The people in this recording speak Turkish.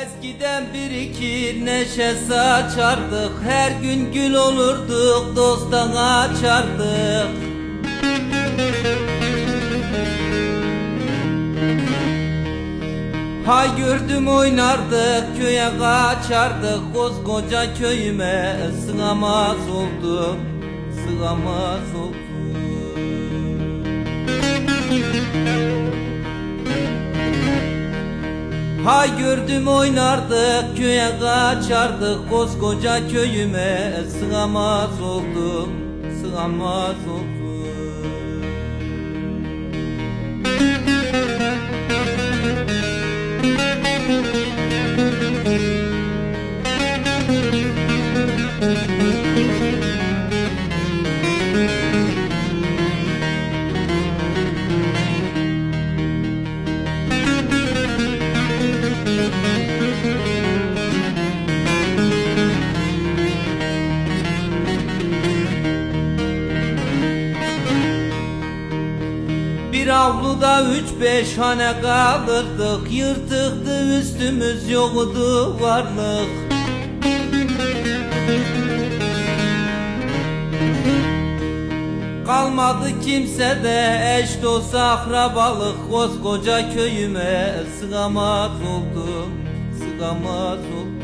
Eskiden bir iki neşe saçardık. Her gün gül olurduk dosttan açardık. Hay gördüm oynardık köye kaçardık. Koskoca köyüme sığamaz oldum Sığamaz oldum Hay gördüm oynardık köye kaçardık. Koskoca köyüme sığamaz oldum Sığamaz oldum Bir avluda üç beş hane kalırdık. Yırtıktı üstümüz yoktu varlık. Kalmadı kimse de eş dost akrabalık. Koskoca köyüme sığamaz oldum Sığamaz oldum